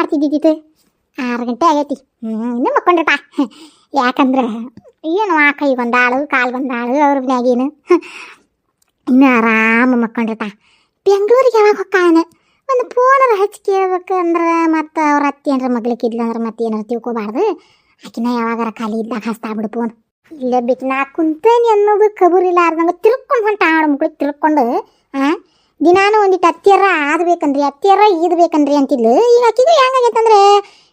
ಮಾಡ್ತಿದ್ದಿತ್ತು ಆರು ಗಂಟೆ ಆಗೈತಿ. ಹ್ಞೂ ಇನ್ನೂ ಮಕ್ಕೊಂಡ್ರಪ್ಪ. ಯಾಕಂದ್ರೆ ಏನು ಆ ಕೈ ಬಂದಾಳು, ಕಾಲು ಬಂದಾಳು, ಅವ್ರ ಮನ್ಯಾಗೇನು ಇನ್ನು ಆರಾಮ ಮಕ್ಕೊಂಡ್ರಪ್ಪ. ಬೆಂಗಳೂರಿಗೆ ಯಾವಾಗ ಹೊಕ್ಕಾನ ಒಂದು ಫೋನರ ಹಚ್ಚಿ ಕೇಳ್ಬೇಕಂದ್ರೆ ಮತ್ತು ಅವ್ರ ಅತ್ತಿ ಅಂದ್ರೆ ಮಗ್ಲಿಕ್ಕಿದ್ಲು ಅಂದ್ರೆ ಮತ್ತೆ ಏನಾರು ತಿಳ್ಕೊಬಾರ್ದು. ಆಕಿನ ಯಾವಾಗಾರ ಖಾಲಿ ಇದ್ದಾಗ ಹಸ್ತಾ ಬಿಡು ಫೋನ್ ಇಲ್ಲೇ ಬೇಕು ನಾ ಕುಂತೇನಿ ಅನ್ನೋದು ಕಬೂರಿಲ್ಲ ಅರ್ದಂಗೆ ತಿರ್ಕೊಂಡು ಹೊಂಟ ಆಡ ಮಕ್ಳಿಗೆ ತಿರ್ಕೊಂಡು. ಆ? ದಿನಾನು ಒಂದಿಟ್ಟು ಅತ್ತಿಯರ ಆದ್ ಬೇಕನ್ರಿ ಬೇಕನ್ರಿ ಅಂತಿದ್ಲು. ಈಗ ಆಕಿಗೂ ಹೆಂಗಾಗೈತಂದ್ರೆ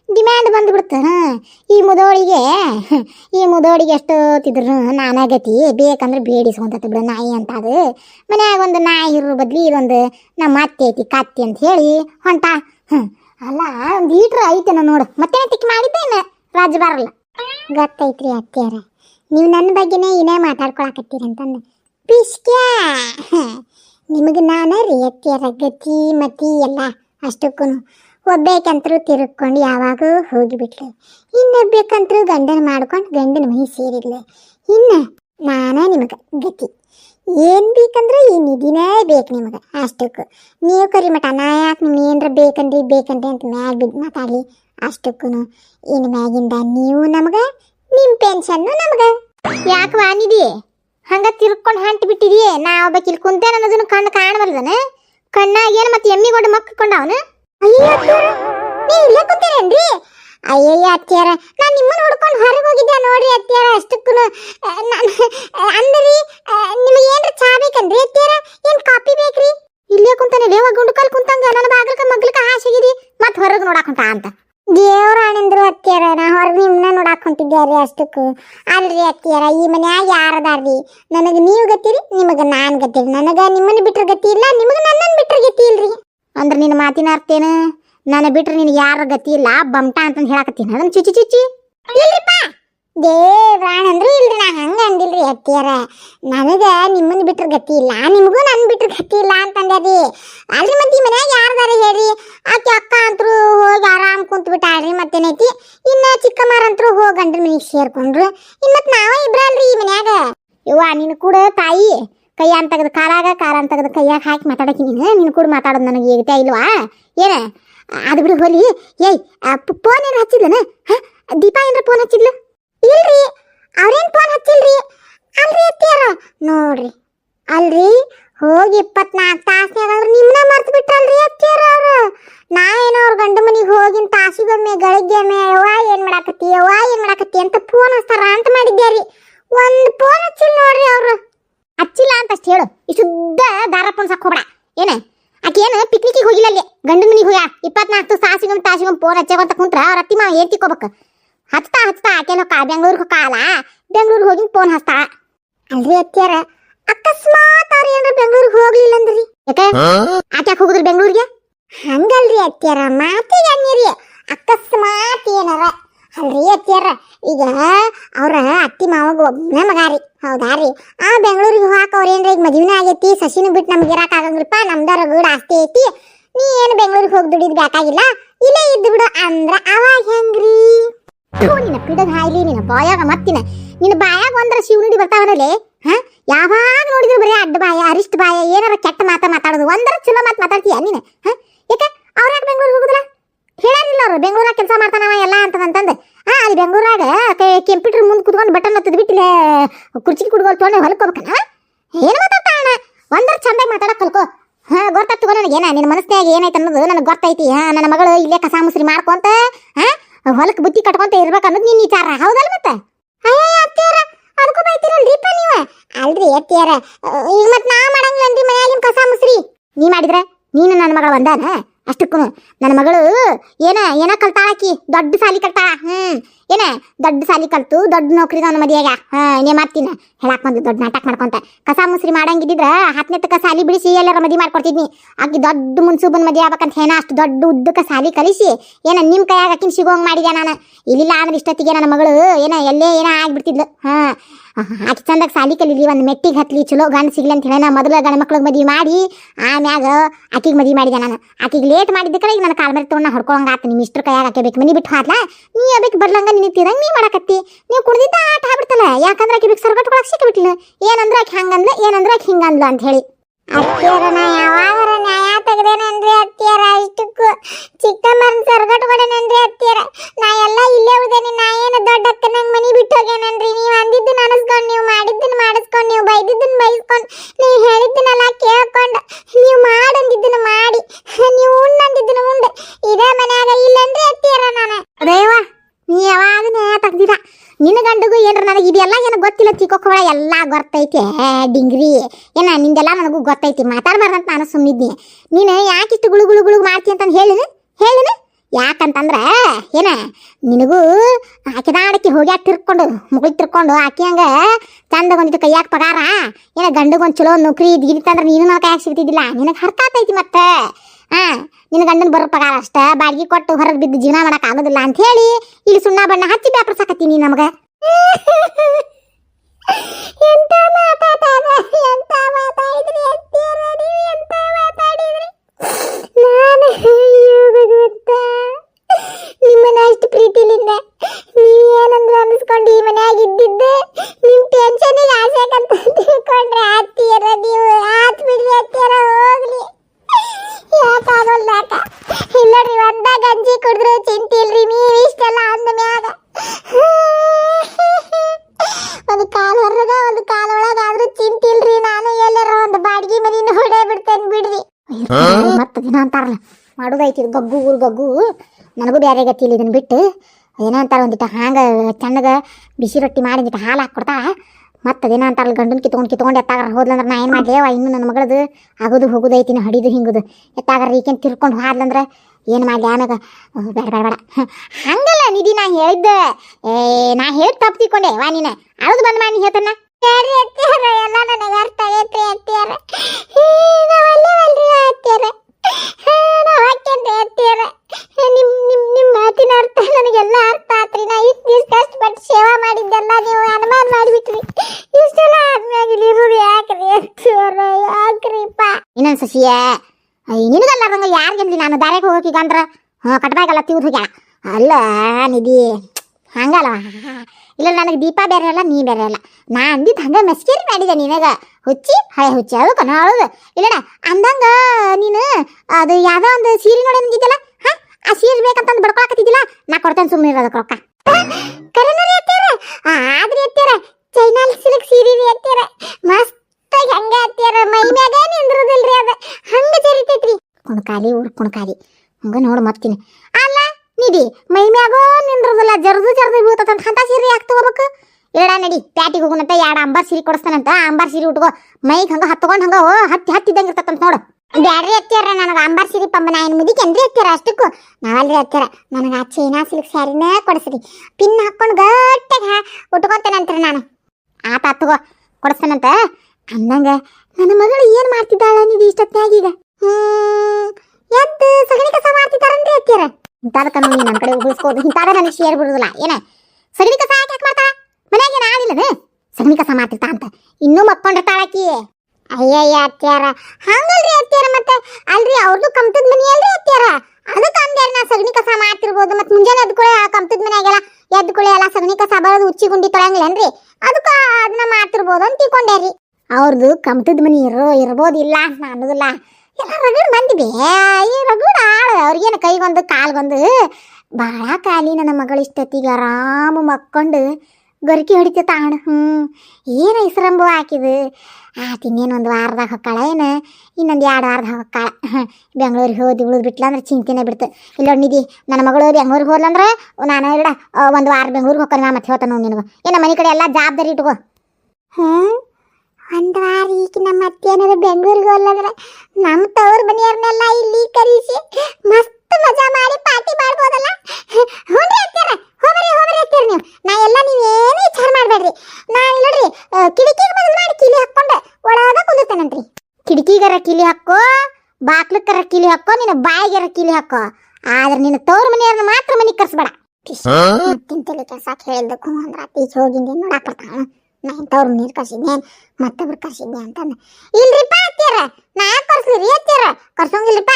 ಡಿಮ್ಯಾಂಡ್ ಬಂದ್ಬಿಡ್ತು ಈ ಮುದೋಳಿಗೆ ಈ ಮುದೋಳಿಗೆ ಎಷ್ಟು ತಿದ್ರು ನಾನಾಗತಿ, ಬೇಕಂದ್ರೆ ಬೇಡಿಸ್ಕೊಂತ ಬಿಡು ನಾಯಿ ಅಂತ ಅದು. ಮನ್ಯಾಗ ಒಂದು ನಾಯಿ ಇರೋ ಬದ್ಲಿ ಇದೊಂದು ನಮ್ಮ ಅತ್ತೆ ಐತಿ, ಕತ್ತಿ ಅಂತ ಹೇಳಿ ಹೊಂಟ. ಹ್ಞೂ ಅಲ್ಲ, ಒಂದು ಈಟ್ರ್ ಐತೆನ ನೋಡು. ಮತ್ತೆ ತಿಕ್ಕಿ ಮಾಡಿದ್ದೇನೆ? ರಾಜ ಬರಲ್ಲ. ಗೊತ್ತೈತ್ರಿ ಅತ್ತಿಯರ. ನೀವು ನನ್ನ ಬಗ್ಗೆನೇ ಏನೇ ಮಾತಾಡ್ಕೊಳಕತ್ತೀರಿ ಅಂತಂದು. ಪಿಸ್ಕ್ಯಾ ನಿಮಗೆ ನಾನು ರೀ ಅತ್ತಿಯರ ಗತಿ, ಮತಿ ಎಲ್ಲ ಅಷ್ಟಕ್ಕೂ ಒಬ್ಬೇಕಂತರೂ ತಿರುಗ್ಕೊಂಡು ಯಾವಾಗೂ ಹೋಗಿಬಿಟ್ಲು. ಇನ್ನೊಬ್ಬೇಕಂತರೂ ಗಂಡನ ಮಾಡ್ಕೊಂಡು ಗಂಡನ ಮನೆ ಸೇರಿದ್ಲು. ಇನ್ನು ನಾನೇ ನಿಮಗೆ ಗತಿ. ಏನು ಬೇಕಂದ್ರೆ ಈ ನಿಧಿನೇ ಬೇಕು ನಿಮಗೆ ಅಷ್ಟಕ್ಕೂ. ನೀವು ಕರಿ ಮಠ, ನಾ ಯಾಕೆ ನಿಮ್ಗೆ ಏನರ ಬೇಕಂದ್ರಿ ಬೇಕಂದ್ರಿ ಅಂತ ಮ್ಯಾಗ ಬಿದ್ದು ಮಾತಾಡಲಿ ಅಷ್ಟಕ್ಕೂ ಇನ್ನು ಮ್ಯಾಗಿಂದ ನೀವು ನಮಗೆ ನಿಮ್ಮ ಪೆನ್ಷನ್ನು ನಮಗೆ. ಯಾಕೆ ವಾನಿದಿ ಹಂಗ ತಿರ್ಕೊಂಡು ಹಂಟ್ ಬಿಟ್ಟಿದೀಯ? ನಾ ಒಬ್ಬ ಇಲ್ಲಿ ಕುಂತೇನ ಅನ್ನೋದನ್ನು ಕಣ್ಣು ಕಾಣಬಲ್ದನ? ಕಣ್ಣಾಗ ಏನು ಮತ್ತೆ ಎಮ್ಮಿ ಗೊಂಡು ಮಕ್ಕೊಂಡವನ ಅಯ್ಯೋ ಅತ್ತಿಯರ, ನೀವ್ ಇಲ್ಲೇ ಕುಂತೀರೇನ್ರಿ? ಅಯ್ಯಯ್ಯ ಅತ್ತಿಯರ ನಾನು ನಿಮ್ಮನ್ನ ಹುಡ್ಕೊಂಡು ಹೊರಗೆ ಹೋಗಿದ್ದೆ ನೋಡ್ರಿ ಅತ್ತಿಯರ ಅಷ್ಟಕ್ಕೂ ಅಂದ್ರಿ ನಿಮಗೆ ಏನ್ರ ಚಾ ಬೇಕನ್ರಿ ಅತ್ತಿಯರ? ಏನು ಕಾಫಿ ಬೇಕ್ರಿ? ಇಲ್ಲೇ ಕುಂತಾನೆ ಲೇವ ಗುಂಡ್ಕಲ್ ಕುಂತಂಗ ನನ್ನ ಬಾಗ್ಲಕ ಮಗ್ಲಕ ಹಾಸಿಗಿದಿ ಮತ್ತೆ ಹೊರಗೆ ನೋಡಾಕುಂಟ ಅಂತ. ದೇವ್ರ ಆನಂದ್ರು ಅತ್ತಿಯರ ನಾ ಹೊರಗೆ ನಿಮ್ಮನ್ನ ನೋಡಾಕ್ ಹೊಂಟಿದ್ದೆ ರೀ ಅಷ್ಟಕ್ಕೂ. ಅಲ್ರಿ ಅತ್ತಿಯರ ಈ ಮನ್ಯಾಗ ಯಾರದಾರ್ರಿ ನನಗೆ ನೀವು ಗತಿರಿ ನಿಮಗೆ ನಾನು ಗತಿರಿ. ನನಗೆ ನಿಮ್ಮನ್ನ ಬಿಟ್ರ ಗತಿ ಇಲ್ಲ ನಿಮಗೆ ನನ್ನನ್ನು ಬಿಟ್ರ ಗತಿ ಇಲ್ರಿ. ಅಂದ್ರೆ ನಿನ್ನ ಮಾತಿನ ಅರ್ಥ ಏನು? ನನ್ನ ಬಿಟ್ರೆ ನಿನಗೆ ಯಾರ ಗತಿ ಇಲ್ಲ? ಬಮ್ಟ ಅಂತಂದು ಹೇಳಕತ್ತೀನಿ. ಅದನ್ನ ಚುಚಿ ಚುಚಿ ಇಲ್ರಿಪ್ಪ ದೇವ್ರಾಣ ಅಂದ್ರೆ ಇಲ್ರಿ ನಾ ಹಂಗ ಅಂದಿಲ್ರಿ ಅತ್ತಿಯರ. ನನಗ ನಿಮ್ಮನ್ನ ಬಿಟ್ರ ಗತಿ ಇಲ್ಲ, ನಿಮಗೂ ನನ್ನ ಬಿಟ್ರ ಗತಿ ಇಲ್ಲ ಅಂತಂದ್ರಿ ಅಲ್ರಿ ಮತ್ತೆ ಈ ಮನ್ಯಾಗ ಯಾರ್ದಾರ ಹೇಳ್ರಿ, ಆಕೆ ಅಕ್ಕ ಅಂತರು ಹೋಗಿ ಆರಾಮ್ ಕುಂತ್ ಬಿಟ್ಟಾಳ್ರಿ ಮತ್ತೇನೈತಿ? ಇನ್ನ ಚಿಕ್ಕಮ್ಮರಂತರೂ ಹೋಗಿ ಗಂಡನ ಮನೆಗೆ ಸೇರ್ಕೊಂಡ್ರು. ಇನ್ ಮತ್ ನಾವ ಇಬ್ರಲ್ರಿ ಈ ಮನ್ಯಾಗ. ಯವ್ವ, ನೀನು ಕೂಡ ತಾಯಿ ಕೈಯ ಅಂತ ತೆಗೆದು ಕಾಲಾಗ ಕಾಲ ಅಂತ ತೆಗೆದು ಕೈಯಾಗ ಹಾಕಿ ಮಾತಾಡಕ್ಕೆ ನೀನು ನೀನು ಕೂಡ ಮಾತಾಡೋದು ನನಗೆ ಈಗತೆ ಇಲ್ವಾ? ಏನ? ಅದು ಬಿಡು ಹೋಲಿ. ಏಯ್ ಫೋನ್ ಏನು ಹಚ್ಚಿದ್ಲನ? ಹಾ? ದೀಪಾ ಏನ್ರ ಫೋನ್ ಹಚ್ಚಿದ್ಲು? ಇಲ್ರಿ ಅವ್ರೇನ್ ಫೋನ್ ಹಚ್ಚಿಲ್ರಿ? ಅಲ್ರಿ ಅತ್ತಿಯಾರ ನೋಡ್ರಿ, ಅಲ್ರಿ, ಹೋಗಿ ಇಪ್ಪತ್ನಾಲ್ಕು ತಾಸ್ನ್ಯಾಗ ನಿಮ್ನ ಮರ್ತು ಬಿಟ್ರಲ್ರಿ ಅತ್ತಿಯಾರ ಅವರು. ನಾ ಏನೋ ಅವ್ರ ಗಂಡು ಮನೆಗೆ ಹೋಗಿನ ತಾಸಿಗೊಮ್ಮೆ ಗಳಿಗೆಮ್ಮೆ, ಯವ್ವ, ಏನು ಮಾಡಾಕತ್ತಿ, ಯವ್ವ, ಏನ್ ಮಾಡಾಕತ್ತಿ ಅಂತ ಫೋನ್ ಹಚ್ತಾರ ಅಂತ ಮಾಡಿದ್ದೆ ರೀ. ಒಂದು ಫೋನ್ ಹಚ್ಚಿಲ್ಲ ನೋಡ್ರಿ ಅವರು. ಹಚ್ಚಿಲ್ಲ ಅಂತ ಅಷ್ಟು ಹೇಳು ಇಷ್ಟುದ್ದ ದಾರ ಫೋನ್ ಹೋಗ್ಬೇಡ. ಏನ? ಆಕೆ ಏನು ಪಿಕ್ನಿಕ್ಕಿಗೆ ಹೋಗಿಲ್ಲ ಅಲ್ಲಿ? ಗಂಡನ ಮನೆಗೆ ಹೋಗ್ಯಾ? ಇಪ್ಪತ್ನಾಲ್ಕು ತಾಸಿಗೊಮ್ಮೆ ತಾಸಿಗೊಮ್ಮೆ ಫೋನ್ ಹಚ್ಚಕೊಂತ ಕುಂತ್ರ ಅವ್ರ ಅತ್ತಿ ಮಾವ ಏನ್ ತಿಕ್ಕೋಬೇಕು ಹಚ್ತಾ ಹಚ್ತಾ ಆಕೇನೋ ಕಾ ಬೆಂಗಳೂರಿಗೆ ಕಾಲ. ಬೆಂಗಳೂರಿಗೆ ಹೋಗಿ ಫೋನ್ ಹಚ್ತಾ. ಅಲ್ರಿ ಅತ್ತಿಯಾರ. ಅಕಸ್ಮಾತ್ ಅವ್ರ ಏನಾರ ಬೆಂಗಳೂರಿಗೆ ಹೋಗ್ಲಿಲ್ಲ ಅಂದ್ರಿ ಯಾಕೆ ಆಕೆ ಹೋಗುದ್ರಿ ಬೆಂಗಳೂರಿಗೆ? ಹಂಗಲ್ರಿ ಅತ್ತಿಯಾರ ಮಾತಿಗೆ ಅನ್ನಿರಿ. ಅಕಸ್ಮಾತ್ ಏನಾರ. ಅಲ್ರಿ ಅತ್ತಿಯಾರ ಈಗ ಅವ್ರ ಅತ್ತಿ ಮಾವಾಗ ಒಬ್ಬನೇ ಮಗ ರೀ. ಹೌದಾ ರೀ? ಆ ಬೆಂಗಳೂರಿಗೆ ಹೋಗಾಕ ಅವ್ರ ಏನ್ರ ಈಗ ಮದುವೆನೇ ಆಗೈತಿ ಸಸಿನೂ ಬಿಟ್ಟು ನಮ್ಗೆ ಇರಕ್ಕೆ ಆಗಂಗಿಲ್ಲಪ್ಪ ನಮ್ದಾರ ಗೂಡ ಆಸ್ತಿ ಐತಿ. ನೀ ಏನು ಬೆಂಗಳೂರಿಗೆ ಹೋಗಿ ದುಡಿದ್ ಬೇಕಾಗಿಲ್ಲ ಇಲ್ಲೇ ಇದ್ದು ಬಿಡು ಅಂದ್ರ ಅವಾಗ ಹೆಂಗ್ರಿ? ನಿನ್ನ ಪಿಡದ ಬಾಯಾಗ ಮತ್ತಿನ. ನಿನ್ನ ಬಾಯಾಗ ಒಂದರ ಶಿವನುಡಿ ಬರ್ತಾವನಲ್ಲೇ? ಹಾ? ಯಾವಾಗ ನೋಡಿದ್ರು ಬರೀ ಅಡ್ಡ ಬಾಯ, ಅರಿಷ್ಟ ಬಾಯ, ಏನಾರ ಕೆಟ್ಟ ಮಾತ ಮಾತಾಡೋದು, ಒಂದರ ಚಲೋ ಮಾತು ಮಾತಾಡ್ತೀಯ ನೀನು, ಹಾ? ಯಾಕೆ? ಅವ್ರ ಯಾಕೆ ಬೆಂಗಳೂರಿಗೆ ಹೋಗುದಿಲ್ಲ? ಹೇಳಾರಿಲ್ಲ ಅವರು, ಬೆಂಗಳೂರಾಗ ಕೆಲಸ ಮಾಡ್ತಾನವ ಎಲ್ಲ ಅಂತಂತಂದು ಹಾ, ಅಲ್ಲಿ ಬೆಂಗಳೂರಾಗ ಕಂಪ್ಯೂಟರ್ ಮುಂದೆ ಕುತ್ಕೊಂಡು ಬಟನ್ ಹತ್ತದ್ ಬಿಟ್ಟಿಲ್ಲ ಕುರ್ಚಿ ಕುಡ್ಗೋಲ್ ತೊಗೊಂಡು ಹೊಲಕ್ಕೆ ಹೋಗ್ಬೇಕನ ಏನು ಮಾತಾಡ್ತಾಣ ಒಂದರ ಚಂದಾಗಿ ಮಾತಾಡಕ್ ಕಲ್ಕೋ ಹಾ ನನಗೆ, ಏನ ನಿನ್ನ ಮನಸ್ಸಿನಾಗ ಏನೈತೆ ಅನ್ನೋದು ನನಗೆ ಗೊತ್ತೈತಿ. ಹಾ, ನನ್ನ ಮಗಳು ಇಲ್ಲೇ ಕಸ ಮುಸ್ರಿ ಮಾಡ್ಕೊಂತ, ಹಾ? ಹೊಲಕ್ಕೆ ಬುತ್ತಿ ಕಟ್ಕೊಂತ ಇರ್ಬೇಕು ಅನ್ನೋದು ನಿನ್ನ ವಿಚಾರ. ಹೌದಲ್ಲ ಮತ್ತೆ? ಅಯ್ಯ ಅತ್ತಿಯರ ಅದಕ್ಕೂ ಬೈತೀರಲ್ರಿಪ್ಪ ನೀವು? ಅಲ್ರಿ ಅತ್ತಿಯರ. ಈಗ ಮತ್ತೆ ನಾ ಮಾಡಂಗಿಲ್ಲನ್ರಿ ಮನ್ಯಾಗಿನ ಕಸ ಮುಸ್ರಿ. ನೀ ಮಾಡಿದ್ರೆ ನೀನು ನನ್ನ ಮಗಳ ಒಂದಾನ? ಅಷ್ಟಕ್ಕೂ. ನನ್ನ ಮಗಳು, ಏನ ಏನ ಕಲ್ತಾಳಕಿ ದೊಡ್ಡ ಸಾಲಿ ಕಲ್ತಾಳ? ಹ್ಮ್. ಏನ? ದೊಡ್ಡ ಸಾಲಿ ಕಲ್ತು, ದೊಡ್ಡ ನೌಕರಿ ನನ್ನ ಮದಿಯಾಗ ಹಾ ನೇ ಮಾತಿನ ಹೇಳಾಕ್ ಬಂದು ದೊಡ್ಡ ನಾಟಕ ಮಾಡ್ಕೊಂತ. ಕಸ ಮುಸ್ರಿ ಮಾಡಂಗಿದ್ರ ಹತ್ತನೇ ತಕ್ಕ ಸಾಲಿ ಬಿಡಿಸಿ ಎಲ್ಲರ ಮದಿ ಮಾಡ್ಕೊಡ್ತಿದ್ನಿ. ಆಕಿ ದೊಡ್ಡ ಮುನ್ಸೂಬನ್ ಮದಿ ಆಗ್ಬೇಕಂತ ಏನ ಅಷ್ಟು ದೊಡ್ಡ ಉದ್ದಕ್ಕ ಸಾಲಿ ಕಲಿಸಿ, ಏನ ನಿಮ್ ಕೈಯಾಗ ಆಕಿನ ಸಿಗೋಂಗ್ ಮಾಡಿದೆ ನಾನು? ಇಲ್ಲಿಲ್ಲ ಅಂದ್ರೆ ಇಷ್ಟೊತ್ತಿಗೆ ನನ್ನ ಮಗಳು, ಏನ ಎಲ್ಲೇ, ಏನ ಆಗ್ಬಿಡ್ತಿದ್ಲು? ಹಾ. ಆಕಿ ಚಂದಾಗ ಸಾಲಿ ಕಲೀಲಿ, ಒಂದು ಮೆಟ್ಟಿಗೆ ಹತ್ಲಿ, ಚಲೋ ಗಂಡ ಸಿಗ್ಲಿ ಅಂತ ಹೇಳಿ ನಾ ಮೊದಲ ಗಂಡ ಮಕ್ಳಿಗೆ ಮದುವೆ ಮಾಡಿ, ಆಮ್ಯಾಗ ಆಕಿಗೆ ಮದುವೆ ಮಾಡಿದೆ ನಾನು. ಆಕಿಗೆ ಲೇಟ್ ಮಾಡಿದ್ದಕ್ಕೆ ಈಗ ನನ್ನ ಕಾಲ್ ಮೇಲೆ ತೊಗೊಂಡು ಹೊಡ್ಕೊಳಂಗೆ ಆತ ನಿಮ್ಮ ಇಷ್ಟ್ರ ಕೈಯಾಗ ಆಕೆ ಮನಿ ಬಿಟ್ಟು ಹಾದ್ಲ? ನೀ ಅದಕ್ಕೆ ಬರ್ಲಂಗ ನಿನ್ನ ತಿರಂಗ್ ನೀ ಮಾಡಕತ್ತಿ. ನೀವು ಕುಡ್ದಿದ್ದ ಆಟ ಆಗ್ಬಿಡ್ತಲ್ಲ, ಯಾಕಂದ್ರೆ ಆಕಿ ಬೇಕು ಸರ್ಗಟ್ಕೊಳಕ್ಕೆ ಸಿಕ್ಕಿಬಿಟ್ಲು ಏನಂದ್ರೆ ಆಕೆ ಹಂಗಂದ್ಲ, ಏನಂದ್ರೆ ಆಕೆ ಹಿಂಗಂದ್ಲ ಅಂತ ಹೇಳಿ. ಅತ್ತಿಯರ ನಾ ಯಾವಾಗರ ನ್ಯಾಯ ತೆಗ್ದೇನೇನ್ರಿ ಅತ್ತಿಯರ? ಇಷ್ಟಕ್ಕೂ ಚಿಕ್ಕಮ್ಮನ ಅತ್ತಿಯರ? ನಾ ಎಲ್ಲ ಇಲ್ಲೇ ಉಳ್ದೇನಿ, ನಾ ಏನು ದೊಡ್ಡ ಅಕ್ಕನಂಗ್ ಮನಿ ಬಿಟ್ಟು ಹೋಗ್ಯಾನೇನ್ರಿ ನೀವು ಅಂದಿದ್ದನ್ನ ಅನಸ್ಕೊಂಡು, ನೀವು ಮಾಡಿದ್ದನ್ನ ಮಾಡಿಸ್ಕೊಂಡು, ನೀವು ಬೈದಿದ್ದನ್ನ ಬೈಸ್ಕೊಂಡು, ನೀವು ಹೇಳಿದ್ದನ್ನೆಲ್ಲ ಕೇಳ್ಕೊಂಡು, ನೀವು ಮಾಡಿ ನೀವು ಉಣ್ಣಂದಿದ್ದನ್ನ ಉಂಡು ಇದೇ ಮನ್ಯಾಗ ಇಲ್ಲನ್ರಿ ಅತ್ತಿಯರ ನಾನು ದೇವ ನೀ ಯಾವಾಗ ನ್ಯಾಯ ತೆಗ್ದಿರ ನಿನ್ನ ಗಂಡಗೂ ಏನ್ರ ನನಗೆ ಇದೆಲ್ಲ ಗೊತ್ತಿಲ್ಲ ಚಿಕ್ಕೋಳ ಎಲ್ಲ ಗೊತ್ತೈತೆ. ಡಿಂಗ್ರಿ. ಏನ, ನಿಂದೆಲ್ಲ ನನಗೂ ಗೊತ್ತೈತಿ. ಮಾತಾಡಬಾರ್ದಂತ ನಾನು ಸುಮ್ಮನಿದ್ನಿ ನೀನು ಯಾಕಿಷ್ಟು ಗುಳು ಗುಳು ಗುಳು ಮಾಡ್ತಿ ಅಂತ ಹೇಳಿನ? ಹೇಳಿನ? ಯಾಕಂತಂದ್ರೆ, ಏನ, ನಿನಗೂ ಆಕಿದಾಡಕ್ಕೆ ಹೋಗಿ ತಿರ್ಕೊಂಡು, ಮುಗುಳ್ ತಿರ್ಕೊಂಡು ಆಕೆ ಹಂಗೆ ಚಂದ ಒಂದಿಟ್ಟು ಕೈಯಾಗ ಪಗಾರ, ಏನ ಗಂಡಗೊಂದು ಚಲೋ ನೌಕರಿ ಇದ್ಗಿತ್ತಂದ್ರೆ ನೀನು ನನ್ನ ಕೈಯಾಗ ಸಿಗ್ತಿದ್ದಿಲ್ಲ ನಿನಗೆ ಹರ್ಕಾತೈತಿ ಮತ್ತೆ? ಹಾ ನಿನ್ನ ಗಂಡನ ಬರೋ ಪಗಾರ ಅಷ್ಟ, ಬಾಡಿಗೆ ಕೊಟ್ಟು ಹೊರಗೆ ಬಿದ್ದು ಜೀವನ ಮಾಡೋಕ್ಕಾಗೋದಿಲ್ಲ ಅಂತ ಹೇಳಿ ಇಲ್ಲಿ ಸುಣ್ಣ ಬಣ್ಣ ಹಚ್ಚಿ ಬ್ಯಾಪ್ರ ಸಾಕತ್ತೀನಿ ನಮಗ. ఎంత మా పాప ఎంత మా ಮತ್ತೆ ದಿನ ಅಂತಾರಲ್ಲ ಮಾಡೋದೈತಿ ಗಗ್ಗು ಊರು ಗಗ್ಗು. ನನಗೂ ಬೇರೆ ಗತಿ ಇಲ್ಲ ಇದನ್ನ ಬಿಟ್ಟು. ಏನೋ ಅಂತಾರ ಒಂದಿಟ್ಟು ಹಾಂಗ ಚಣ್ಣಗ ಬಿಸಿ ರೊಟ್ಟಿ ಮಾಡಿ ಒಂದಿಟ್ಟು ಹಾಲು ಹಾಕ್ಕೊಡ್ತಾಳ ಮತ್ತೆ ಅದೇನೋ ಅಂತಾರಲ್ಲ, ಗಂಡನ ಕಿತ್ಕೊಂಡು ಕಿತ್ಕೊಂಡು ಎತ್ತಾಗ ಹೋದ್ಲಂದ್ರೆ ನಾ ಏನು ಮಾಡ್ಲೇವ ಇನ್ನು ನನ್ನ ಮಗಳದು ಆಗೋದು ಹೋಗೋದೈತಿ ನಾ ಹಡಿದು ಹಿಂಗದು. ಎತ್ತಾಗ ಈಕೆನ್ ತಿರ್ಕೊಂಡು ಹೋದ್ಲಂದ್ರೆ ಏನು ಮಾಡ್ಲಿ? ಆಮ್ಯಾಗ ಬೇಡ ಬೇಡ ಬೇಡ. ಹಂಗಲ್ಲ ನಿಧಿ, ನಾ ಹೇಳಿದ್ದೆ ಏ, ನಾ ಹೇಳಿ ತಪ್ಪು ತಿಕ್ಕೊಂಡೆ ವಾ ನೀನು. ಅಳದು ಬಂದ್ ಮಾಡಿ ಹೇಳ್ತಾನ? ಅತ್ತಿಯಾರ ಎಲ್ಲ ನನಗೆ ಅರ್ಥ ಆಗೈತ್ರಿ ಅತ್ತಿಯಾರ ನಾವಲ್ಲವಲ್ರಿ ಅತ್ತಿಯಾರ ನಾವು ಹಾಕ್ಯನ್ರಿ ಅತ್ತಿಯಾರ ನಿಮ್ಮ ನಿಮ್ಮ ನಿಮ್ಮ ಮಾತಿನ ಅರ್ಥ ನನಗೆಲ್ಲ ಅರ್ಥ ಆತ್ರಿ. ನಾ ಇಷ್ಟು ಇಷ್ಟು ಕಷ್ಟಪಟ್ಟು ಸೇವಾ ಮಾಡಿದ್ದೆಲ್ಲ ನೀವು ಅನುಮಾನ ಮಾಡಿಬಿಟ್ರಿ. ಇಷ್ಟೆಲ್ಲ ಇಲ್ಲಿ ಯಾಕ್ರಿ ಅತ್ತಿಯಾರ ಯಾಕ್ರಿಪ್ಪ ಇನ್ನೊಂದು ಸಸಿಯ ನಿನಗಲ್ಲಾರ್ದಂಗ ಯಾರಿಗೆನ್ಲಿ ನಾನು ದಾರಿಗೆ ಹೋಗೋಕೆ ಈಗ ಅಂದ್ರ? ಹಾಂ ಕಟ್ಬಾಗೆಲ್ಲ ಹೋಗ್ಯಾಳ. ಅಲ್ಲ ನಿಧಿ, ಹಂಗಲ್ಲ. ಇಲ್ಲ ನನಗೆ ದೀಪ ಬೇರೆ ಅಲ್ಲ ನೀ ಬೇರೆ ಅಲ್ಲ ನಾ ಅಂದಿದ್ದು ಹಂಗ ಮೆಸ್ಕೇರಿ ಮಾಡಿದೆ ನಿನಗ. ಹುಚ್ಚಿ ಹಳೆ ಹುಚ್ಚಿ, ಅದು ಕಣ ಅಳದು ಇಲ್ಲಡ ಅಂದಂಗ ನೀನು, ಅದು ಯಾವ್ದೋ ಒಂದು ಸೀರೆ ನೋಡಿ ಅಂದಿದ್ದಲ್ಲ ಹಾ? ಆ ಸೀರೆ ಬೇಕಂತಂದು ಬಡ್ಕೊಳಕತ್ತಿದ್ದಿಲ್ಲ? ನಾ ಕೊಡ್ತೇನೆ ಸುಮ್ಮನೆ ಇರೋದಕ್ಕೆ ರೊಕ್ಕ. ಕರೆನರಿ ಅತ್ತೀರ ಆದ್ರಿ ಅತ್ತೀರ, ಚೈನಾಲ್ ಸಿಲ್ಕ್ ಸೀರೆ ರೀ ಅತ್ತೀರ. ಮಸ್ತಾಗಿ ಹಂಗ ಅತ್ತೀರ, ಮೈ ಮ್ಯಾಗ ನಿಂದ್ರದಿಲ್ರಿ ಅದ. ಹಂಗ ಜರಿತೈತ್ರಿ ಕುಣಕಾಲಿ ಊರ್ ಕುಣಕಾಲಿ. ಹಂಗ ನೋಡಿ ಮತ್ತೀನಿ ಅಲ್ಲ ನಿಧಿ, ಮೈ ಮ್ಯಾಗೋ ನಿಂದ್ರದಿಲ್ಲ, ಜರ್ದು ಜರ್ದು ಬೀಳ್ತದ ಅಂತ ಸೀರೆ ಯಾಕೆ ತಗೋಬೇಕು? ಎರಡ ನಡಿ, ಪ್ಯಾಟಿಗೆ ಹೋಗುನಂತ ಎರಡು ಅಂಬಾರ್ ಸೀರೆ ಕೊಡಿಸ್ತಾನಂತ ಅಂಬಾರ್ ಸೀರೆ ಉಟ್ಕೋ. ಮೈಗೆ ಹಂಗ ಹತ್ಕೊಂಡು ಹಂಗ ಹತ್ತಿ ಹತ್ತಿದಂಗೆ ಇರ್ತದಂತ ನೋಡು. ಬ್ಯಾಡ್ರಿ ಹತ್ತಿರ ನನಗೆ ಅಂಬಾರ್ ಸೀರೆ ಪಂಬ, ನಾ ಏನು ಮುದಿಕೇನ್ರಿ ಹತ್ತಿರ ಅಷ್ಟಕ್ಕೂ? ನಾವಲ್ರಿ ಹತ್ತಿರ ನನಗೆ ಆ ಚೈನಾ ಸಿಲ್ಕ್ ಸ್ಯಾರಿನೇ ಕೊಡಿಸ್ರಿ. ಪಿನ್ ಹಾಕ್ಕೊಂಡು ಗಟ್ಟಿಗೆ ಉಟ್ಕೊತೇನಂತ್ರಿ ನಾನು. ಆತ ತಗೋ, ಕೊಡಿಸ್ತಾನಂತ. ಅಂದಂಗ, ನನ್ನ ಮಗಳು ಏನು ಮಾಡ್ತಿದ್ದಾಳೆ ನೀವು ಇಷ್ಟೊತ್ತಿನಾಗ ಈಗ? ಹ್ಞೂ ಎದ್ದು ಸಗಣಿ ಕಸ ಮಾಡ್ತಿದ್ದಾರನ್ರಿ ಹತ್ತಿರ ಇಂಥದಕ್ಕ ನೋಡಿ ನನ್ನ ಕಡೆ ಉಳಿಸ್ಕೋದು ಇಂಥದ ನನಗೆ ಶೇರ್ ಬಿಡುದಿಲ್ಲ. ಏನ? ಸಗಣಿ ಕಸ ಯಾಕೆ ಯಾಕೆ ಮಾಡ್ತಾಳ? ಮನ್ಯಾಗ ಏನು ಆಳಿಲ್ಲದ ಸಗಣಿ ಕಸ ಮಾಡ್ತಿರ್ತಾ ಅಂತ. ಇನ್ನೂ ಮಕ್ಕೊಂಡಿರ್ತಾಳ ಆಕಿ. ಅಯ್ಯಯ್ಯ ಅತ್ತಿಯಾರ. ಹಂಗಲ್ರಿ ಅತ್ತಿಯಾರ ಮತ್ತೆ? ಅಲ್ರಿ ಅವ್ರದ್ದು ಕಮ್ತದ ಮನಿ ಅಲ್ರಿ ಅತ್ತಿಯಾರ. ಅದಕ್ಕೆ ಅಂದೆ ನಾ ಸಗಣಿ ಕಸ ಮಾಡ್ತಿರ್ಬೋದು. ಮತ್ತೆ ಮುಂಜಾನೆ ಎದ್ದು ಆ ಕಮ್ತದ ಮನೆಯಾಗೆಲ್ಲ ಎದ್ದು ಕೂಡ ಎಲ್ಲ ಸಗಣಿ ಕಸ ಬರೋದು ಉಚ್ಚಿ ಗುಂಡಿ ತೊಳಂಗಿಲ್ಲನ್ರಿ? ಅದಕ್ಕೆ ಅದನ್ನ ಮಾಡ್ತಿರ್ಬೋದು ಅಂತ ತಿಳ್ಕೊಂಡೇರಿ ಅವ್ರದ್ದು ಕಮ್ತದ ಮನಿ ಇರೋ ಇರ್ಬೋದಿಲ್ಲ ಅಂತ ನಾನು ಅನ್ನೋದಿಲ್ಲ. ಎಲ್ಲ ರಗಡ್ ಮಂದಿ ಬೇ ಈ ಅವ್ರಿಗೇನು ಕೈಗೊಂದು ಕಾಲ್ಗೊಂದು ಭಾಳ ಕಾಲಿ ನನ್ನ ಮಗಳು ಇಷ್ಟೊತ್ತಿಗೆ, ಆರಾಮ ಮಕ್ಕೊಂಡು ಗೊರಕಿ ಹೊಡಿತ ತಾಣ ಹ್ಞೂ ಏನು ಇಸ್ರಂಬು ಹಾಕಿದು ಆತ ಇನ್ನೇನು ಒಂದು ವಾರದಾಗ ಹೊಕ್ಕಾಳ, ಏನು? ಇನ್ನೊಂದು ಎರಡು ವಾರದಾಗ ಹೊಕ್ಕಾಳ. ಬೆಂಗಳೂರಿಗೆ ಹೋದಿ ಉಳಿದು ಬಿಟ್ಲ ಅಂದ್ರೆ ಚಿಂತೆನೆ ಬಿಡ್ತು. ಇಲ್ಲ, ನಿಧಿ, ನನ್ನ ಮಗಳು ಬೆಂಗಳೂರಿಗೆ ಹೋದ್ಲಂದ್ರೆ ನಾನು ಇಡ ಒಂದು ವಾರ ಬೆಂಗಳೂರಿಗೆ ಹೋಗ್ತಾನೆ ನಾ ಮತ್ತೆ ಹೇಳ್ತಾನೆ ನಿನಗೆ. ಏನು, ಮನೆ ಕಡೆ ಎಲ್ಲ ಜವಾಬ್ದಾರಿ ಇಟ್ಕೋ. ಹ್ಞೂ ಒಂದು ವಾರ ಈಗ ನಮ್ಮ ಅತ್ತೇನಾದ್ರು ಬೆಂಗಳೂರಿಗೆ ಹೋಗ್ಲಂದ್ರೆ ನಮ್ಮ ತವ್ರ ಮನೆಯವ್ರನ್ನೆಲ್ಲ ಇಲ್ಲಿ ಕರೀಸಿ ಮಸ್ತ್ ಮಜಾ ಮಾಡಿ ಪಾರ್ಟಿ ಮಾಡ್ಬೋದಲ್ಲ? ಹ್ಞೂನ್ರಿ ಅತ್ಯಾರ ಹೋಗ್ರಿ ಹೋಗ್ರಿ ಅತ್ತೀರ ನೀವು. ನಾ ಎಲ್ಲ ನೀವೇನು ವಿಚಾರ ಮಾಡಬೇಡ್ರಿ. ನಾನು ನೋಡ್ರಿ ಕಿಟಕಿಗೆ ಬಂದು ಮಾಡಿ ಕಿಲಿ ಹಾಕ್ಕೊಂಡು ಒಳಗ ಕುಂದಿರ್ತೇನಂತ್ರಿ. ಕಿಟಕಿಗರ ಕಿಲಿ ಹಾಕೋ ಬಾಕ್ಲಕ್ಕರ ಕಿಲಿ ಹಾಕೋ ನಿನ್ನ ಬಾಯಿಗರ ಕಿಲಿ ಹಾಕೋ. ಆದ್ರೆ ನಿನ್ನ ತವ್ರ ಮನೆಯವ್ರನ್ನ ಮಾತ್ರ ಮನೆಗೆ ಕರ್ಸ್ಬೇಡ. ಮತ್ತಿನ ತಲೆ ಕೆಲ್ಸಕ್ಕೆ ಹೇಳಿದ್ದಕ್ಕೂ ಅಂದ್ರೆ ಅತ್ತೀಚೆ ಹೋಗಿಂದೆ ನೋಡಕ್ ಬರ್ತಾಳ? ನಾ ಇಂಥವ್ರ ನೀರು ಕರ್ಸಿದ್ನೆ ಮತ್ತೊಬ್ರು ಕರ್ಸಿದ್ದೆ ಅಂತಂದ. ಇಲ್ರಿಪ್ಪ ಅತ್ತಿಯರ, ನಾ ಕರ್ಸ್ರಿ ಅತ್ತಿಯರ. ಕರ್ಸಂಗಿಲ್ರಿಪ್ಪ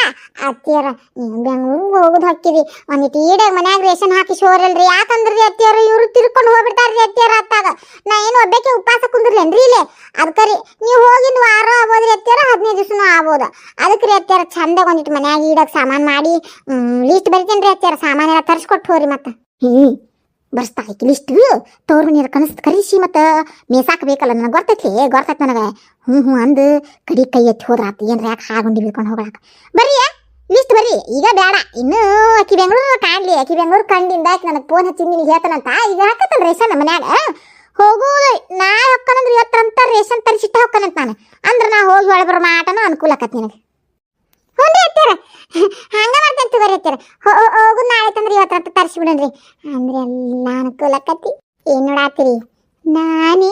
ಅತ್ತಿಯರ, ನೀವು ಬೆಂಗಳೂರಿಗೆ ಹೋಗೋದು ಹಾಕಿರಿ ಒಂದಿಟ್ಟು ಈಡಾಗ ಮನ್ಯಾಗ ರೇಷನ್ ಹಾಕಿ ಶೋರಲ್ರಿ ಯಾಕಂದ್ರಿ ಅತ್ತಿಯರ? ಇವರು ತಿರ್ಕೊಂಡು ಹೋಗ್ಬಿಡ್ತಾರ್ರಿ ಅತ್ತಿಯರ ಅತ್ತಾಗ. ನಾ ಏನು ಒಬ್ಬಕ್ಕೆ ಉಪವಾಸ ಕುಂದಿರ್ಲೇನ್ರಿ ಇಲ್ಲೇ? ಅದಕ್ಕರಿ ನೀವು ಹೋಗಿದ್ದು ವಾರ ಆಗ್ಬೋದ್ರಿ ಅತ್ತಿಯರ? ಹದಿನೈದು ದಿವಸನೂ ಆಗ್ಬೋದು. ಅದಕ್ಕೆ ರೀ ಅತ್ತಿಯರ ಚಂದಾಗ ಒಂದಿಟ್ಟು ಮನ್ಯಾಗ ಇಡಕ್ ಸಾಮಾನು ಮಾಡಿ ಲಿಸ್ಟ್ ಬರಿತೇನೆ ರೀ ಅತ್ತಿಯರ. ಎಲ್ಲ ತರಿಸ್ಕೊಟ್ಟು ಹೋರಿ ಮತ್ತೆ. ಹ್ಞೂ ಬರ್ಸ್ತಾ ಆಕಿ ಲಿಸ್ಟ್ ತೋರ್ ಮನೆಯವ್ರ ಕನಸ್ ಕರಿಸಿ ಮತ್ತೆ ಮೇಸಾಕ್ ಬೇಕಲ್ಲ ನನಗೆ ಗೊತ್ತೈತಿ? ಗೊತ್ತೈತಿ ನನಗೆ. ಹ್ಞೂ ಹ್ಞೂ ಅಂದು ಕಡಿ ಕೈ ಎತ್ತಿ ಹೋದ್ರ ಆತ ಏನ್ರ ಯಾಕೆ ಹಾಗೊಂಡಿ ಬಿಡ್ಕೊಂಡು ಹೋಗ್ಲಾಕ ಬರ್ರಿ ಲಿಸ್ಟ್ ಬರ್ರಿ. ಈಗ ಬೇಡ ಇನ್ನು ಅಕ್ಕಿ ಬೆಂಗಳೂರು ಕಾಣ್ಲಿ. ಅಕ್ಕಿ ಬೆಂಗಳೂರು ಕಂಡಿಂದ ಆಯ್ತು ನನಗೆ ಫೋನ್ ಹಚ್ಚಿ ನಿನಗೆ ಹೇಳ್ತಾನಂತ. ಈಗ ಹಾಕತ್ತಲ್ಲ ರೇಷನ್ ಮನ್ಯಾಗ ಹೋಗು ನಾ ಹೊಕ್ಕನಂದ್ರೆ ಇವತ್ತಂತ ರೇಷನ್ ತರಿಸಿಟ್ಟ ಹೊಕ್ಕನಂತ ನಾನು. ಅಂದ್ರೆ ನಾ ಹೋಗಿ ಒಳಬರ ಮಾಟನೂ ಅನುಕೂಲ ಆಕತ್ ನಿನಗೆ. ಹ್ಞೂ ರೀ ಅತ್ಯಾರ ಹಂಗ ಮಾಡ್ತೇನೆ ತಗೋರಿ ಅತ್ಯಾರ ಹೋಗು ನಾಳೆ ತಂದ್ರೆ ಇವತ್ತಂತ ತರಿಸಿ ಬಿಡನ್ರಿ ಅಂದ್ರೆ ಎಲ್ಲ ಅನುಕೂಲ ಆಕತಿ ಏನ್ ನೋಡಾತಿರಿ? ನಾನೇ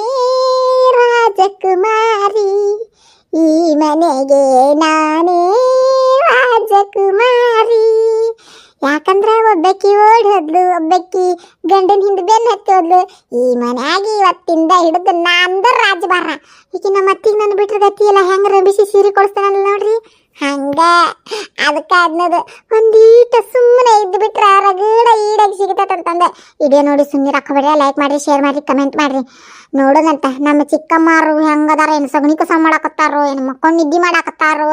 ರಾಜಕುಮಾರಿ. ಈ ಮನೆಗೆ ನಾನೇ ರಾಜಕುಮಾರಿ. ಯಾಕಂದ್ರೆ ಒಬ್ಬಕ್ಕಿ ಓಡಿ ಒಬ್ಬಕ್ಕಿ ಗಂಡನ ಹಿಂದೆ ಬೆನ್ನ ಹತ್ತಿ ಈ ಮನ್ಯಾಗ ಇವತ್ತಿಂದ ಹಿಡಿದು ನಂದ ರಾಜಭಾರ ಈಗ ನಮ್ಮ ಅತ್ತಿಗೆ ನನ್ನ ಬಿಟ್ರ ಗತಿ ಎಲ್ಲ ಹೆಂಗ ರಬಿಸಿ ಸೀರೆ ಕೊಡಿಸ್ತಾನಲ್ಲ ನೋಡ್ರಿ? ಹಂಗ ಅದಕ್ಕೆ ಅದನ್ನದು ಒಂದೀಟ ಸುಮ್ಮನೆ ಇದ್ದು ಬಿಟ್ರೆ ರಗಡ ಈಡಾಗಿ ಸಿಗತೈತಂತಂದೆ ಇದೇ ನೋಡಿ ಸುಮ್ಮನೆ ಹಾಕೋಬೇಡಿ ಲೈಕ್ ಮಾಡ್ರಿ ಶೇರ್ ಮಾಡ್ರಿ ಕಮೆಂಟ್ ಮಾಡ್ರಿ. ನೋಡೋದಂತ ನಮ್ಮ ಚಿಕ್ಕಮ್ಮರು ಹೆಂಗದಾರ, ಏನು ಸಗಣಿ ಕಸ ಮಾಡಾಕತ್ತಾರೋ, ಏನು ಮಕ್ಕಳು ನಿದ್ದೆ ಮಾಡಾಕತ್ತಾರೋ,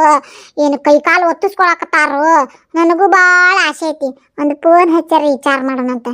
ಏನು ಕೈ ಕಾಲು ಒತ್ತಿಸ್ಕೊಳಕತ್ತಾರೋ, ನನಗೂ ಭಾಳ ಆಸೆ ಐತಿ. ಒಂದು ಫೋನ್ ಹಚ್ಚಾರ ವಿಚಾರ ಮಾಡೋಣಂತ.